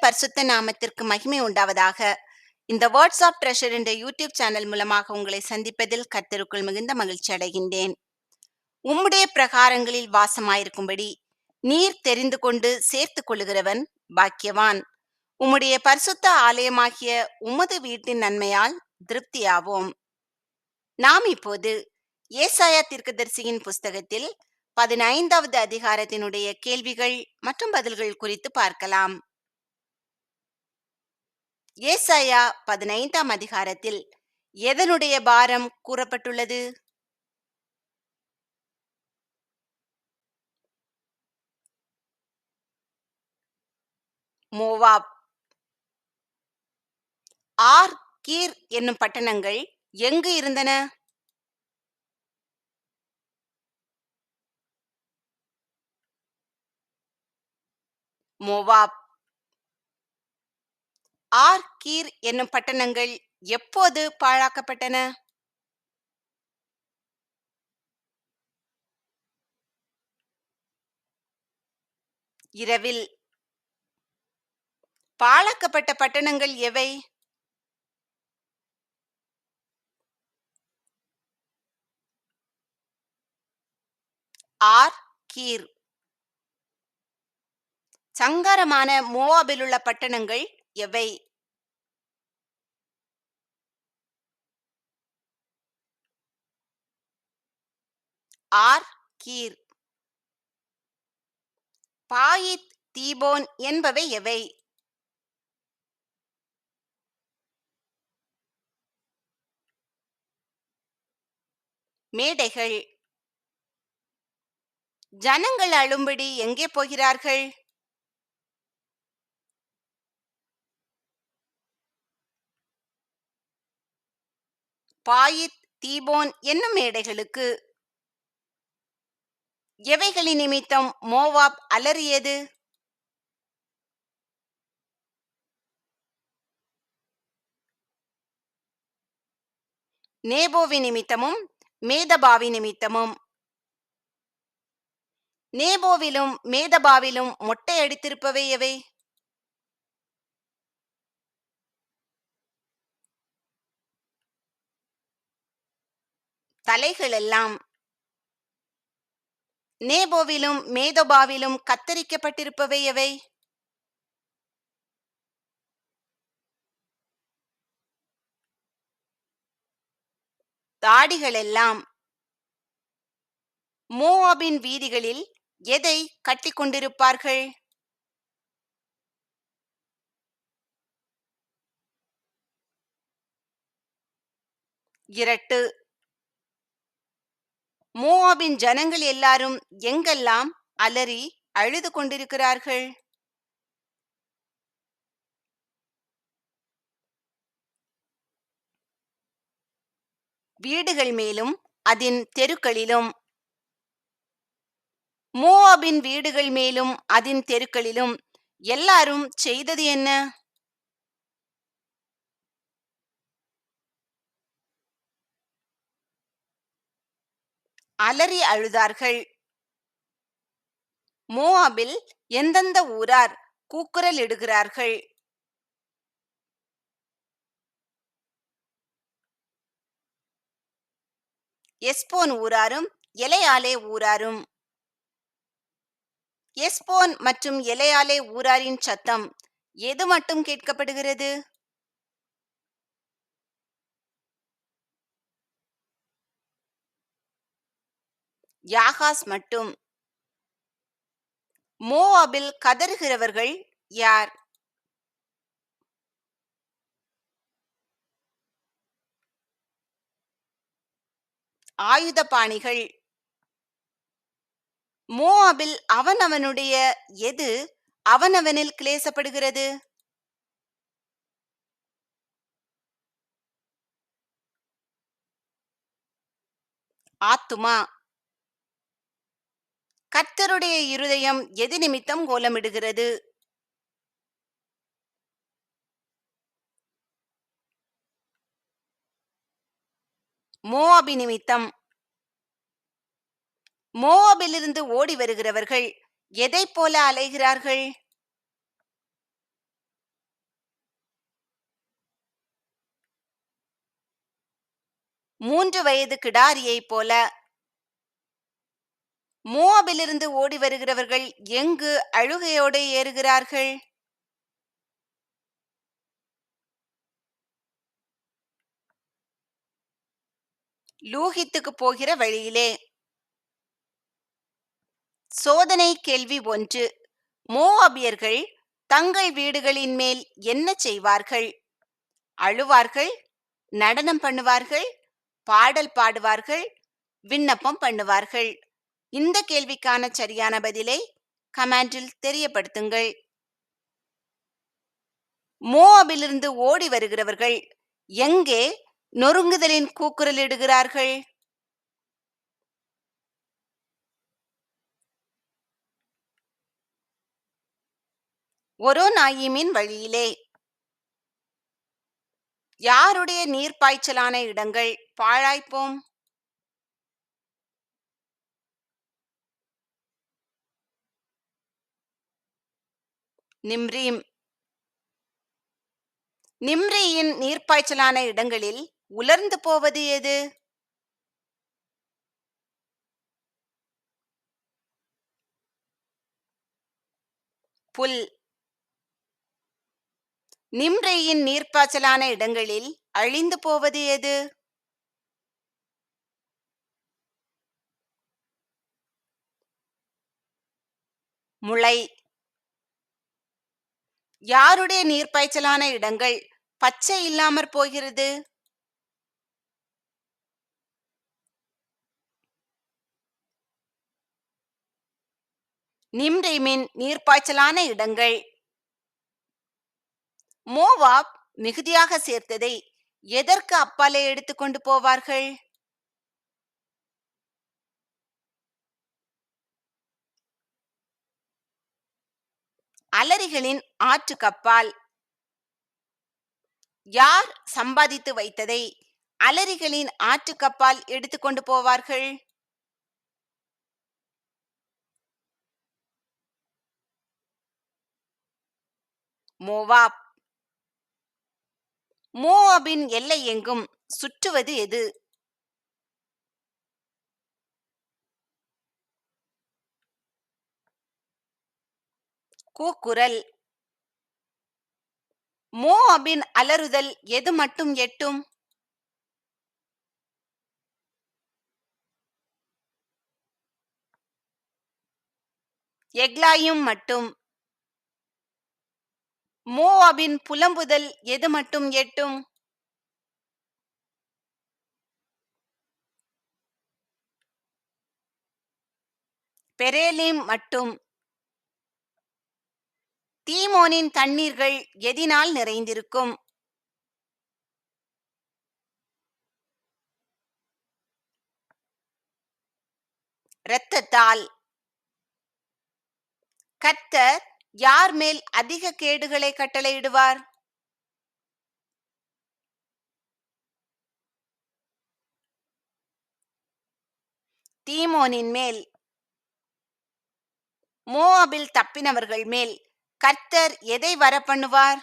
பரிசுத்த நாமத்திற்கு மகிமை உண்டாவதாக. இந்த வேர்ட்ஸ் ஆஃப் ட்ரெஷர் என்ற யூடியூப் சேனல் மூலமாக உங்களை சந்திப்பதில் கர்த்தருக்குள் மிகுந்த மகிழ்ச்சி அடைகின்றேன். உம்முடைய பிரகாரங்களில் வாசமாயிருக்கும்படி நீர் தெரிந்து கொண்டு சேர்த்து கொள்ளுகிறவன் பாக்கியவான். உம்முடைய பரிசுத்த ஆலயமாகிய உமது வீட்டின் நன்மையால் திருப்தியாவோம். நாம் இப்போது ஏசாயா தீர்க்கதரிசியின் புஸ்தகத்தில் பதினைந்தாவது அதிகாரத்தினுடைய கேள்விகள் மற்றும் பதில்கள் குறித்து பார்க்கலாம். ஏசாயா பதினைந்தாம் அதிகாரத்தில் எதனுடைய பாரம் கூறப்பட்டுள்ளது? மோவாப். ஆர் கீர் என்னும் பட்டணங்கள் எங்கு இருந்தன? மோவாப். ஆர் கீர் என்னும் பட்டணங்கள் எப்போது பாழாக்கப்பட்டன? இரவில். பாழாக்கப்பட்ட பட்டணங்கள் எவை? ஆர் கீர். சங்காரமான மோவாபிலுள்ள பட்டணங்கள் எவை ஆர் கீர். பாயித் தீபோன் என்பவை எவை? மேடைகள். ஜனங்கள் அழும்படி எங்கே போகிறார்கள்? பாயித் தீபோன் என்னும் மேடைகளுக்கு? எவைகளின் நிமித்தம் மோவாப் அலறியது? நேபோவி நிமித்தமும் மேதபாவி நிமித்தமும். நேபோவிலும் மேதபாவிலும் மொட்டை அடித்திருப்பவை எவை? தலைகளெல்லாம். நேபோவிலும் மேதோபாவிலும் கத்தரிக்கப்பட்டிருப்பவை எவை? தாடிகளெல்லாம். மோவாபின் வீதிகளில் எதை கட்டிக்கொண்டிருப்பார்கள் இரட்டு மோவாபின் ஜனங்கள் எல்லாரும் எங்கெல்லாம் அலறி அழுது கொண்டிருக்கிறார்கள்? வீடுகள் மேலும் அதன் தெருக்களிலும். மோவாபின் வீடுகள் மேலும் அதன் தெருக்களிலும் எல்லாரும் செய்தது என்ன? அலறி அழுதார்கள். மோவாபில் எந்தெந்த ஊரார் கூக்குரல் இடுகிறார்கள்? எஸ்போன் ஊராரும் எலையாலே ஊராரும். எஸ்போன் மற்றும் எலையாலே ஊராரின் சத்தம் எது மட்டும் கேட்கப்படுகிறது? யாகாஸ் மட்டும். மோவாபில் கதறுகிறவர்கள் யார்? ஆயுதபாணிகள். மோவாபில் அவனவனுடைய எது அவனவனில் கிளேசப்படுகிறது? ஆத்துமா. கர்த்தருடைய இருதயம் எது நிமித்தம் கோலமிடுகிறது? மோவாபி நிமித்தம். மோவாபிலிருந்து ஓடி வருகிறவர்கள் எதை போல அலைகிறார்கள்? மூன்று வயது கிடாரியைப் போல மோவாபிலிருந்து ஓடி வருகிறவர்கள் எங்கு அழுகையோடு ஏறுகிறார்கள்? லூஹித்துக்கு போகிற வழியிலே. சோதனை கேள்வி ஒன்று. மோவாபியர்கள் தங்கள் வீடுகளின் மேல் என்ன செய்வார்கள்? அழுவார்கள் நடனம் பண்ணுவார்கள் பாடல் பாடுவார்கள் விண்ணப்பம் பண்ணுவார்கள். இந்த கேள்விக்கான சரியான பதிலை கமெண்டில் தெரியப்படுத்துங்கள். மோவாபிலிருந்து ஓடி வருகிறவர்கள் எங்கே நொறுங்குதலின் கூக்குரலிடுகிறார்கள் ஒரோநாயிமின் வழியிலே. யாருடைய நீர்ப்பாய்ச்சலான இடங்கள் பாழாய்ப்போம்? நிம்ரீம் நிம்ரியின் நீர்ப்பாய்ச்சலான இடங்களில் உலர்ந்து போவது எது? புல். நிம்ரையின் நீர்ப்பாய்ச்சலான இடங்களில் அழிந்து போவது எது? முளை. யாருடைய நீர்ப்பாய்ச்சலான இடங்கள் பச்சை இல்லாமற் போகிறது? நிம்ரீமின் நீர்ப்பாய்ச்சலான இடங்கள். மோவாப் மிகுதியாக சேர்த்ததை எதற்கு அப்பாலே எடுத்துக்கொண்டு போவார்கள்? அலரிகளின் ஆற்று கப்பால். யார் சம்பாதித்து வைத்ததை அலரிகளின் ஆற்று கப்பால் எடுத்துக்கொண்டு போவார்கள்? மோவாப். மோவாபின் எல்லை எங்கும் சுற்றுவது எது? கூக்குரல். மோவாபின் அலறுதல் எது மட்டும் எட்டும்? எக்லாயும் மட்டும். மோவாபின் புலம்புதல் எது மட்டும் எட்டும்? பெரேலிம் மட்டும். தீமோனின் தண்ணீர்கள் எதினால் நிறைந்திருக்கும்? இரத்தத்தால். கர்த்தர் யார் மேல் அதிக கேடுகளை கட்டளையிடுவார்? தீமோனின் மேல். மோவாபில் தப்பினவர்கள் மேல். கர்த்தர் எதை வரப்பண்ணுவார்?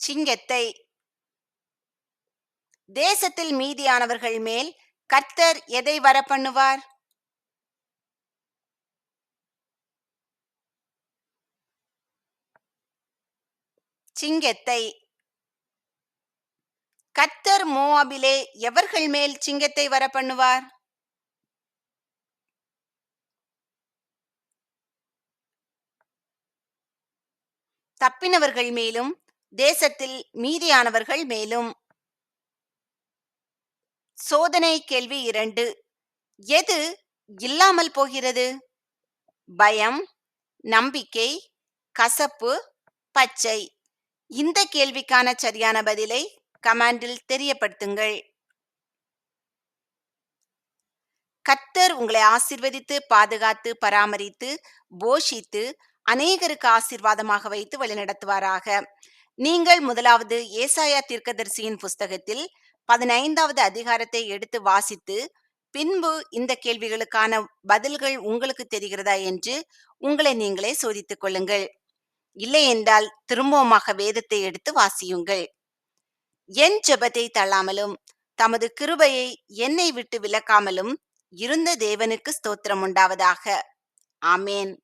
சிங்கத்தை. தேசத்தில் மீதியானவர்கள் மேல் கர்த்தர் எதை வரப்பண்ணுவார்? சிங்கத்தை. கத்தர் மோவாபிலே எவர்கள் மேல் சிங்கத்தை வர பண்ணுவார் தப்பினவர்கள் மேலும் தேசத்தில் மீதியானவர்கள் மேலும். சோதனை கேள்வி இரண்டு. எது இல்லாமல் போகிறது? பயம் நம்பிக்கை கசப்பு பச்சை. இந்த கேள்விக்கான சரியான பதிலை கமாண்டில் தெரியப்படுத்துங்கள். கத்தர் உங்களை ஆசிர்வதித்து பாதுகாத்து பராமரித்து போஷித்து அநேகருக்கு ஆசீர்வாதமாக வைத்து வழிநடத்துவாராக. நீங்கள் முதலாவது ஏசாயா தீர்க்கதரிசியின் புஸ்தகத்தில் பதினைந்தாவது அதிகாரத்தை எடுத்து வாசித்து பின்பு இந்த கேள்விகளுக்கான பதில்கள் உங்களுக்கு தெரிகிறதா என்று உங்களை நீங்களே சோதித்துக் கொள்ளுங்கள். இல்லை என்றால் திரும்பவுமாக வேதத்தை எடுத்து வாசியுங்கள். என் ஜெபத்தை தள்ளாமலும் தமது கிருபையை என்னை விட்டு விலக்காமலும் இருந்த தேவனுக்கு ஸ்தோத்திரம் உண்டாவதாக. ஆமேன்.